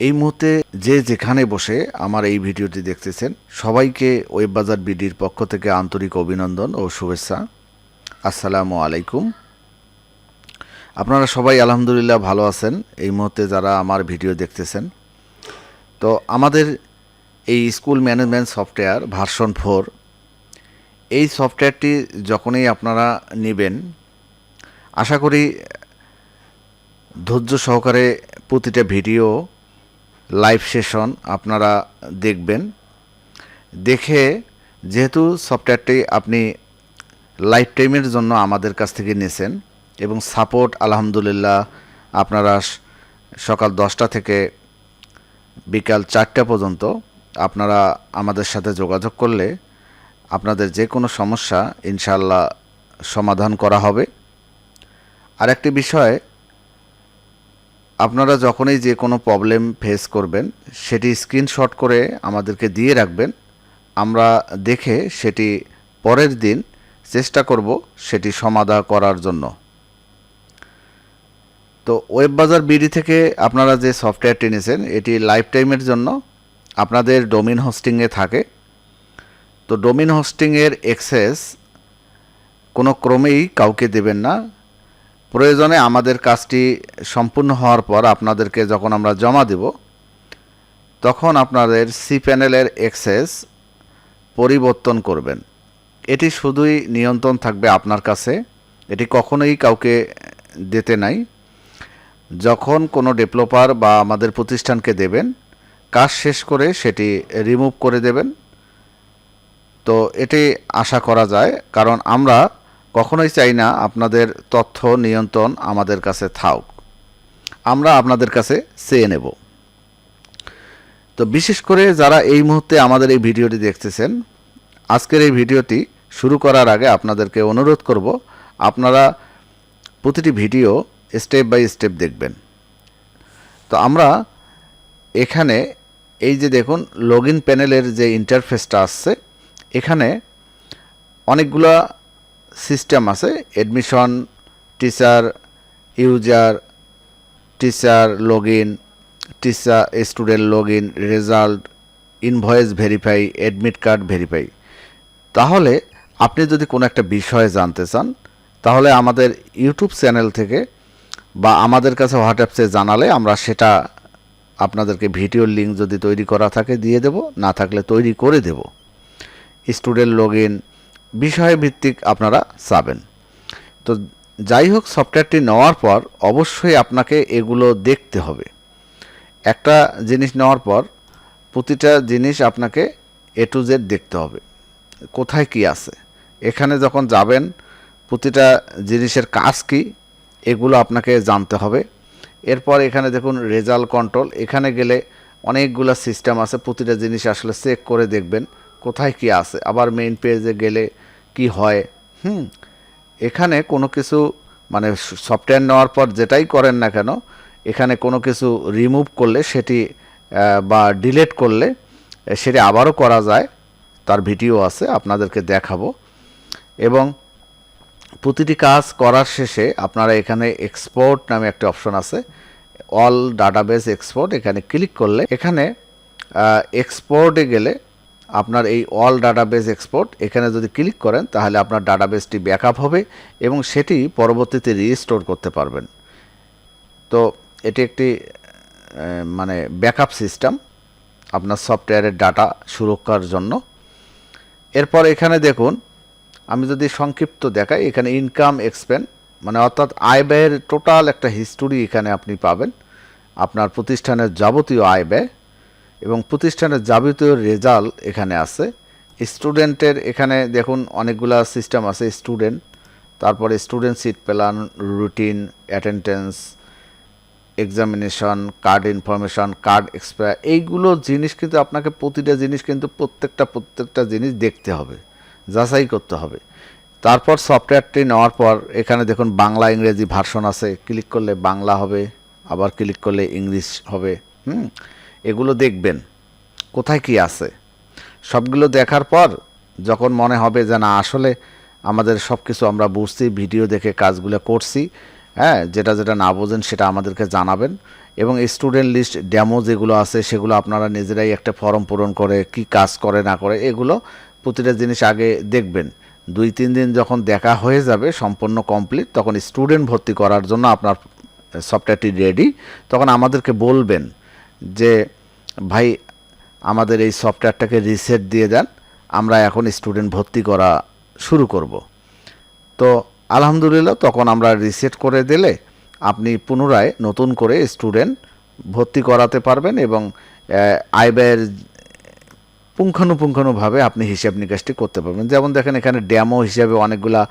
এই মুহূর্তে যে যেখানে বসে আমার এই ভিডিওটি দেখতেছেন, সবাইকে ওয়েব বাজার বিডির পক্ষ থেকে আন্তরিক অভিনন্দন ও শুভেচ্ছা। আসসালামু আলাইকুম। আপনারা সবাই আলহামদুলিল্লাহ ভালো আছেন এই মুহূর্তে যারা আমার ভিডিও দেখতেছেন। তো আমাদের এই school management software version four, এই সফটওয়্যারটি যখনই আপনারা নেবেন, আশা করি ধৈর্য সহকারে প্রতিটা ভিডিও লাইভ সেশন আপনারা দেখবেন। দেখে যেহেতু সফটওয়্যারটি আপনি লাইফ টাইমের জন্য আমাদের কাছ থেকে নিয়েছেন এবং সাপোর্ট আলহামদুলিল্লাহ আপনারা সকাল দশটা থেকে বিকাল চারটা পর্যন্ত আপনারা আমাদের সাথে যোগাযোগ করলে আপনাদের যে কোনো সমস্যা ইনশাল্লাহ সমাধান করা হবে। আরেকটি বিষয় আপনারা যখনই যে কোনো প্রবলেম ফেস করবেন, সেটি স্ক্রিনশট করে আমাদেরকে দিয়ে রাখবেন। আমরা দেখে সেটি পরের দিন চেষ্টা করব সেটি সমাধা করার জন্য। তো ওয়েব বাজার বিডি থেকে আপনারা যে সফটওয়্যারটি নিয়েছেন, এটি লাইফ টাইমের জন্য। আপনাদের ডোমিন হোস্টিংয়ে থাকে। তো ডোমিন হোস্টিংয়ের এক্সেস কোনো ক্রমেই কাউকে দেবেন না। প্রয়োজনে আমাদের কাজটি সম্পূর্ণ হওয়ার পর আপনাদেরকে যখন আমরা জমা দেব, তখন আপনাদের সি প্যানেলের এক্সেস পরিবর্তন করবেন। এটি শুধুই নিয়ন্ত্রণ থাকবে আপনার কাছে। এটি কখনোই কাউকে দিতে নাই। যখন কোনো ডেভেলপার বা আমাদের প্রতিষ্ঠানকে দেবেন, কাজ শেষ করে সেটি রিমুভ করে দেবেন। তো এটি আশা করা যায়, কারণ আমরা কখনোই চাই না আপনাদের তথ্য নিয়ন্ত্রণ আমাদের কাছে থাক। আমরা আপনাদের কাছে চেয়ে নেব। তো বিশেষ করে যারা এই মুহূর্তে আমাদের এই ভিডিওটি দেখতেছেন, আজকের এই ভিডিওটি শুরু করার আগে আপনাদেরকে অনুরোধ করব, আপনারা প্রতিটি ভিডিও স্টেপ বাই স্টেপ দেখবেন। তো আমরা এখানে এই যে দেখুন লগ ইন প্যানেলের যে ইন্টারফেসটা আসছে, এখানে অনেকগুলা সিস্টেম আছে admission teacher user teacher log in teacher student log in result invoice verify admit card verify তাহলে আপনি যদি কোনো একটা বিষয়ে জানতে চান, তাহলে আমাদের ইউটিউব চ্যানেল থেকে বা আমাদের কাছে হোয়াটসঅ্যাপে জানালে আমরা সেটা আপনাদেরকে ভিডিওর লিঙ্ক যদি তৈরি করা থাকে, দিয়ে দেব, না থাকলে তৈরি করে দেব। স্টুডেন্ট লগ ইন বিষয়ভিত্তিক আপনারা চাবেন। তো যাই হোক, সফটওয়্যারটি নেওয়ার পর অবশ্যই আপনাকে এগুলো দেখতে হবে। একটা জিনিস নেওয়ার পর প্রতিটা জিনিস আপনাকে এ টু জেড দেখতে হবে। কোথায় কি আছে? এখানে যখন যাবেন, প্রতিটা জিনিসের কাজ কি, এগুলো আপনাকে জানতে হবে। এরপর এখানে দেখুন রেজাল্ট কন্ট্রোল এখানে গেলে অনেকগুলো সিস্টেম আছে। প্রতিটা জিনিস আসলে চেক করে দেখবেন। কোথায় কি আছে? আবার মেইন পেজে গেলে কি হয়? হুম, এখানে কোনো কিছু মানে সফটওয়্যার নেওয়ার পর যেটাই করেন না কেন, এখানে কোনো কিছু রিমুভ করলে সেটি বা ডিলেট করলে সেটি আবারও করা যায়। তার ভিডিও আছে, আপনাদেরকে দেখাবো। এবং প্রতিটি কাজ করার শেষে আপনারা এখানে এক্সপোর্ট নামে একটা অপশন আছে। অল ডাটাবেস এক্সপোর্ট এখানে ক্লিক করলে এখানে এক্সপোর্টে গেলে আপনার এই অল ডাটাবেস এক্সপোর্ট এখানে যদি ক্লিক করেন, তাহলে আপনার ডাটাবেসটি ব্যাকআপ হবে এবং সেটি পরবর্তীতে রিস্টোর করতে পারবেন। তো এটি একটি মানে ব্যাকআপ সিস্টেম আপনার সফটওয়্যারের ডাটা সুরক্ষার জন্য। এরপর এখানে দেখুন, আমি যদি সংক্ষিপ্ত দেখাই, এখানে ইনকাম এক্সপেন্ড মানে অর্থাৎ আয় ব্যয়ের টোটাল একটা হিস্টোরি এখানে আপনি পাবেন। আপনার প্রতিষ্ঠানের যাবতীয় আয় ব্যয় এবং প্রতিষ্ঠানের যাবতীয় রেজাল্ট এখানে আছে। স্টুডেন্টের এখানে দেখুন অনেকগুলা সিস্টেম আছে, স্টুডেন্ট, তারপরে student seat plan, routine, attendance, examination, card information, card expire, এইগুলো জিনিস কিন্তু আপনাকে প্রতিটা জিনিস কিন্তু প্রত্যেকটা প্রত্যেকটা জিনিস দেখতে হবে, যাচাই করতে হবে। তারপর সফটওয়্যারটি নেওয়ার পর এখানে দেখুন বাংলা, ইংরেজি ভার্সন আছে, ক্লিক করলে বাংলা হবে, আবার ক্লিক করলে ইংলিশ হবে। হুম, এগুলো দেখবেন। কোথায় কি আছে? সবগুলো দেখার পর যখন মনে হবে যে না, আসলে আমাদের সব কিছু আমরা বুঝছি, ভিডিও দেখে কাজগুলো করছি হ্যাঁ যেটা যেটা না বোঝেন সেটা আমাদেরকে জানাবেন এবং স্টুডেন্ট লিস্ট ডেমো যেগুলো আছে সেগুলো আপনারা নিজেরাই একটা ফর্ম পূরণ করে কি কাজ করে না করে এগুলো প্রতিটা জিনিস আগে দেখবেন। দুই, তিন দিন যখন দেখা হয়ে যাবে সম্পূর্ণ কমপ্লিট তখন স্টুডেন্ট ভর্তি করার জন্য আপনার সফটওয়্যারটি রেডি তখন আমাদেরকে বলবেন যে, ভাই, আমাদের এই সফটওয়্যারটাকে রিসেট দিয়ে দেন, আমরা এখন স্টুডেন্ট ভর্তি করা শুরু করব। তো আলহামদুলিল্লাহ, তখন আমরা রিসেট করে দিলে আপনি পুনরায় নতুন করে স্টুডেন্ট ভর্তি করাতে পারবেন এবং আয় ব্যয়ের পুঙ্খানুপুঙ্খানুভাবে আপনি হিসাব নিকাশটি করতে পারবেন। যেমন দেখেন, এখানে ড্যামো হিসাবে অনেকগুলা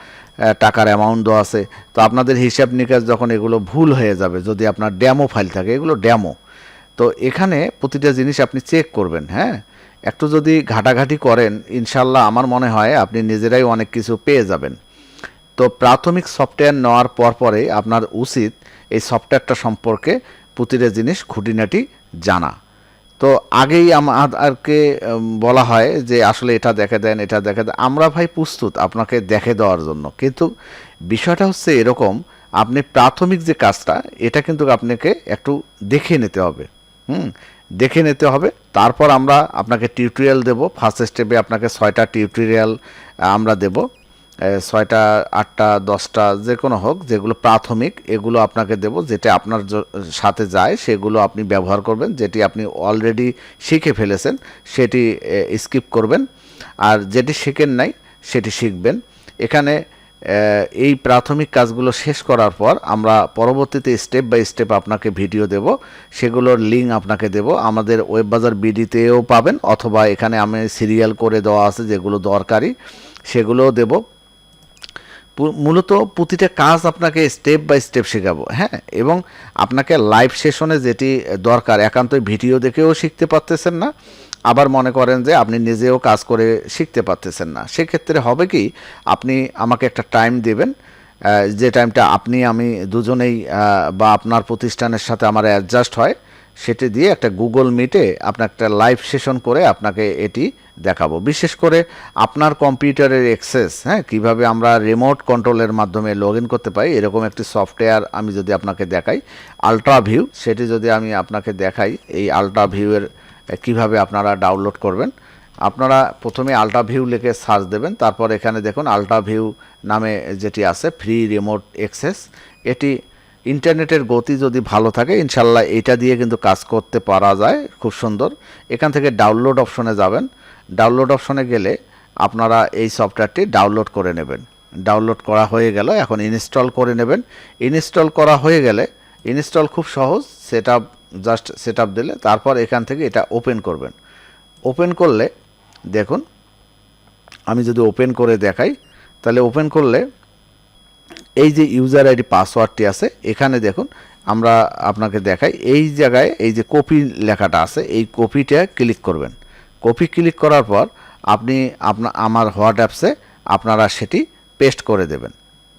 টাকার অ্যামাউন্ট দেওয়া আছে। তো আপনাদের হিসাব নিকাশ যখন এগুলো ভুল হয়ে যাবে, যদি আপনার ড্যামো ফাইল থাকে, এগুলো ড্যামো তো এখানে প্রতিটা জিনিস আপনি চেক করবেন হ্যাঁ? একটু যদি ঘাটাঘাটি করেন, ইনশাল্লাহ আমার মনে হয় আপনি নিজেরাই অনেক কিছু পেয়ে যাবেন। তো প্রাথমিক সফটওয়্যার নেওয়ার পর পরে আপনার উচিত এই সফটওয়্যারটা সম্পর্কে প্রতিটা জিনিস খুঁটিনাটি জানা। তো আগেই আমাদেরকে বলা হয় যে আসলে এটা দেখে দেন, এটা দেখে দেন। আমরা ভাই প্রস্তুত আপনাকে দেখে দেওয়ার জন্য। কিন্তু বিষয়টা হচ্ছে এরকম, আপনি প্রাথমিক যে কাজটা, এটা কিন্তু আপনাকে একটু দেখে নিতে হবে। হুম, দেখে নিতে হবে। তারপর আমরা আপনাকে টিউটোরিয়াল দেব। ফার্স্ট স্টেপে আপনাকে ছয়টা টিউটোরিয়াল আমরা দেব। ছয়টা, আটটা, দশটা, যে কোনো হোক, যেগুলো প্রাথমিক, এগুলো আপনাকে দেব। যেটা আপনার সাথে যায়, সেগুলো আপনি ব্যবহার করবেন। যেটি আপনি অলরেডি শিখে ফেলেছেন, সেটি স্কিপ করবেন। আর যেটি শিখেন নাই, সেটি শিখবেন। এখানে এই প্রাথমিক কাজগুলো শেষ করার পর আমরা পরবর্তীতে স্টেপ বাই স্টেপ আপনাকে ভিডিও দেব। সেগুলোর লিঙ্ক আপনাকে দেব। আমাদের ওয়েব বাজার বিডিতেও পাবেন, অথবা এখানে আমি সিরিয়াল করে দেওয়া আছে যেগুলো দরকারি, সেগুলোও দেব। মূলত প্রতিটা কাজ আপনাকে স্টেপ বাই স্টেপ শেখাবো হ্যাঁ? এবং আপনাকে লাইভ সেশনে যেটি দরকার, একান্তই ভিডিও দেখেও শিখতে পারতেছেন না। আবার মনে করেন যে আপনি নিজেও কাজ করে শিখতে পারতেছেন না। সেক্ষেত্রে হবে কি, আপনি আমাকে একটা টাইম দেবেন যে টাইমটা আপনি, আমি দুজনেই বা আপনার প্রতিষ্ঠানের সাথে আমার অ্যাডজাস্ট হয়, সেটি দিয়ে একটা গুগল মিটে আপনার একটা লাইভ সেশন করে আপনাকে এটি দেখাবো। বিশেষ করে আপনার কম্পিউটারের অ্যাক্সেস হ্যাঁ কীভাবে আমরা রিমোট কন্ট্রোলের মাধ্যমে লগ করতে পারি, এরকম একটি সফটওয়্যার আমি যদি আপনাকে দেখাই আলট্রা ভিউ সেটি যদি আমি আপনাকে দেখাই, এই আলট্রা ভিউয়ের কীভাবে আপনারা ডাউনলোড করবেন? আপনারা প্রথমে আলট্রা ভিউ লিখে সার্চ দেবেন, তারপর এখানে দেখুন আলট্রা ভিউ নামে যেটি আছে ফ্রি রিমোট অ্যাক্সেস এটি ইন্টারনেটের গতি যদি ভালো থাকে ইনশাল্লাহ এটা দিয়ে কিন্তু কাজ করতে পারা যায়, খুব সুন্দর। এখান থেকে ডাউনলোড অপশনে যাবেন। ডাউনলোড অপশনে গেলে আপনারা এই সফটওয়্যারটি ডাউনলোড করে নেবেন। ডাউনলোড করা হয়ে গেল, এখন ইনস্টল করে নেবেন। ইনস্টল করা হয়ে গেলে ইনস্টল খুব সহজ। সেট জাস্ট সেট দিলে তারপর এখান থেকে এটা ওপেন করবেন। ওপেন করলে, দেখুন, আমি যদি ওপেন করে দেখাই, তাহলে ওপেন করলে এই যে ইউজার আইডি পাসওয়ার্ডটি আছে, এখানে দেখুন, আমরা আপনাকে দেখাই, এই জায়গায় এই যে কপি লেখাটা আছে, এই কপিটা ক্লিক করবেন। কপি ক্লিক করার পর আপনি, আপনা, আমার হোয়াটসঅ্যাপসে আপনারা সেটি পেস্ট করে দেবেন।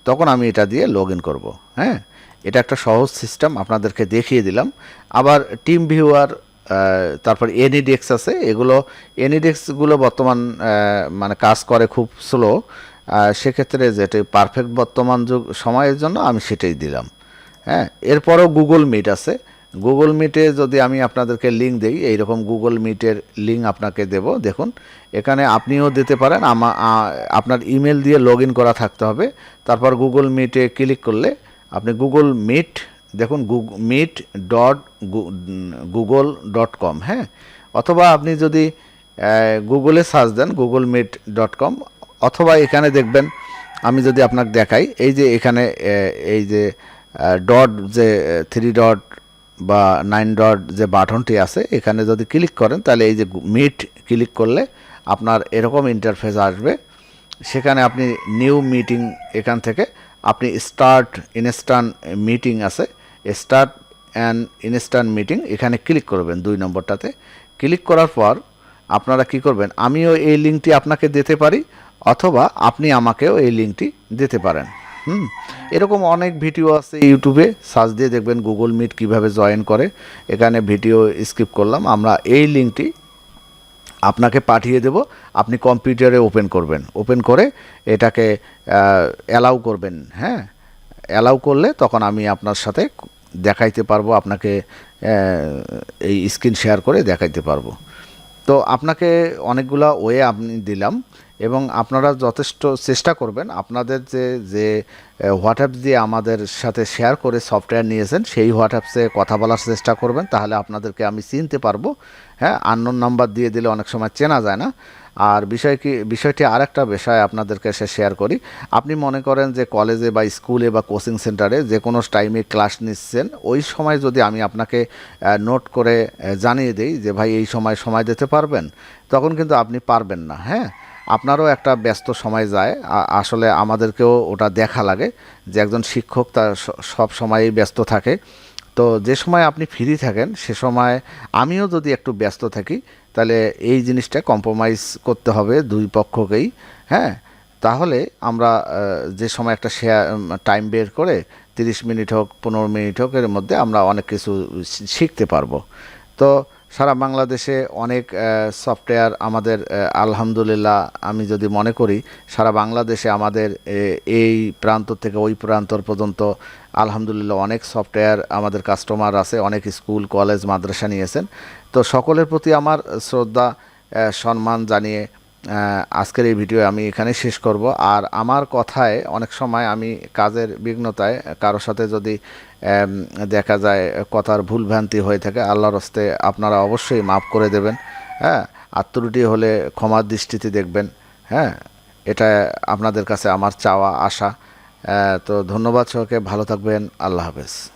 তখন আমি এটা দিয়ে লগ ইন করব হ্যাঁ? এটা একটা সহজ সিস্টেম আপনাদেরকে দেখিয়ে দিলাম। আবার টিম ভিউয়ার তারপর এনিডেক্স আছে এগুলো এনিডেক্সগুলো বর্তমান আহ, মানে কাজ করে খুব স্লো সেক্ষেত্রে যেটি পারফেক্ট বর্তমান যুগ সময়ের জন্য আমি সেটাই দিলাম হ্যাঁ? এরপরও গুগল মিট আছে। গুগল মিটে যদি আমি আপনাদেরকে লিঙ্ক দিই, এইরকম গুগল মিটের লিঙ্ক আপনাকে দেব, দেখুন। এখানে আপনিও দিতে পারেন আপনার ইমেল দিয়ে লগ করা থাকতে হবে। তারপর গুগল মিটে ক্লিক করলে আপনি গুগল মিট দেখুন meet dot Google dot com হ্যাঁ? অথবা আপনি যদি গুগলে সার্চ দেন গুগল মিট ডট কম অথবা এখানে দেখবেন, আমি যদি আপনাকে দেখাই, এই যে এখানে এই যে ডট যে থ্রি ডট বা নাইন ডট যে বাটনটি আছে, এখানে যদি ক্লিক করেন, তাহলে এই যে মিট ক্লিক করলে আপনার এরকম ইন্টারফেস আসবে। সেখানে আপনি নিউ মিটিং এখান থেকে আপনি স্টার্ট ইনস্ট্যান্ট মিটিং আছে স্টার্ট অ্যান্ড ইনস্ট্যান্ট মিটিং এখানে ক্লিক করবেন দুই নম্বরটাতে। ক্লিক করার পর আপনারা কি করবেন, আমিও এই লিঙ্কটি আপনাকে দিতে পারি, অথবা আপনি আমাকেও এই লিঙ্কটি দিতে পারেন। হুম, এরকম অনেক ভিডিও আছে ইউটিউবে। সার্চ দিয়ে দেখবেন গুগল মিট কীভাবে জয়েন করে। এখানে ভিডিও স্কিপ করলাম। আমরা এই লিঙ্কটি আপনাকে পাঠিয়ে দেব। আপনি কম্পিউটারে ওপেন করবেন। ওপেন করে এটাকে অ্যালাউ করবেন। হ্যাঁ অ্যালাউ করলে তখন আমি আপনার সাথে দেখাইতে পারব। আপনাকে এই স্ক্রিন শেয়ার করে দেখাইতে পারব। তো আপনাকে অনেকগুলা ওয়ে আপনি দিলাম। এবং আপনারা যথেষ্ট চেষ্টা করবেন আপনাদের যে যে হোয়াটসঅ্যাপ দিয়ে আমাদের সাথে শেয়ার করে সফটওয়্যার নিয়েছেন, সেই হোয়াটসঅ্যাপসে কথা বলার চেষ্টা করবেন, তাহলে আপনাদেরকে আমি চিনতে পারব। হ্যাঁ আননোন নাম্বার দিয়ে দিলে অনেক সময় চেনা যায় না। আর বিষয় কি, বিষয়টি আরেকটা বিষয় আপনাদেরকে সে শেয়ার করি। আপনি মনে করেন যে কলেজে বা স্কুলে বা কোচিং সেন্টারে যে কোনো টাইমে ক্লাস নিচ্ছেন, ওই সময় যদি আমি আপনাকে নোট করে জানিয়ে দিই যে, ভাই, এই সময় সময় দিতে পারবেন? তখন কিন্তু আপনি পারবেন না। হ্যাঁ আপনারও একটা ব্যস্ত সময় যায়। আসলে আমাদেরকেও ওটা দেখা লাগে যে একজন শিক্ষক তার সব সময়ই ব্যস্ত থাকে। তো যে সময় আপনি ফ্রি থাকেন, সে সময় আমিও যদি একটু ব্যস্ত থাকি, তাহলে এই জিনিসটা কম্প্রোমাইজ করতে হবে দুই পক্ষকেই হ্যাঁ? তাহলে আমরা যে সময় একটা শেয়ার টাইম বের করে তিরিশ মিনিট হোক, পনেরো মিনিট হোক, এর মধ্যে আমরা অনেক কিছু শিখতে পারব। তো সারা বাংলাদেশে অনেক সফটওয়্যার আমাদের আলহামদুলিল্লাহ আমি যদি মনে করি, সারা বাংলাদেশে আমাদের এই প্রান্ত থেকে ওই প্রান্তর পর্যন্ত আলহামদুলিল্লাহ অনেক সফটওয়্যার আমাদের কাস্টমার আছে, অনেক স্কুল কলেজ মাদ্রাসা নিয়েছেন। তো সকলের প্রতি আমার শ্রদ্ধা সম্মান জানিয়ে আজকের এই ভিডিও আমি এখানে শেষ করব। আর আমার কথায় অনেক সময় আমি কাজের বিঘ্নতায় কারোর সাথে যদি দেখা যায় কথার ভুলভ্রান্তি হয়ে থাকে, আল্লাহর হস্তে আপনারা অবশ্যই মাফ করে দেবেন। হ্যাঁ আত্মরুটি হলে ক্ষমার দৃষ্টিতে দেখবেন। হ্যাঁ এটা আপনাদের কাছে আমার চাওয়া, আশা। তো ধন্যবাদ সহকে ভালো থাকবেন, আল্লাহ হাফেজ।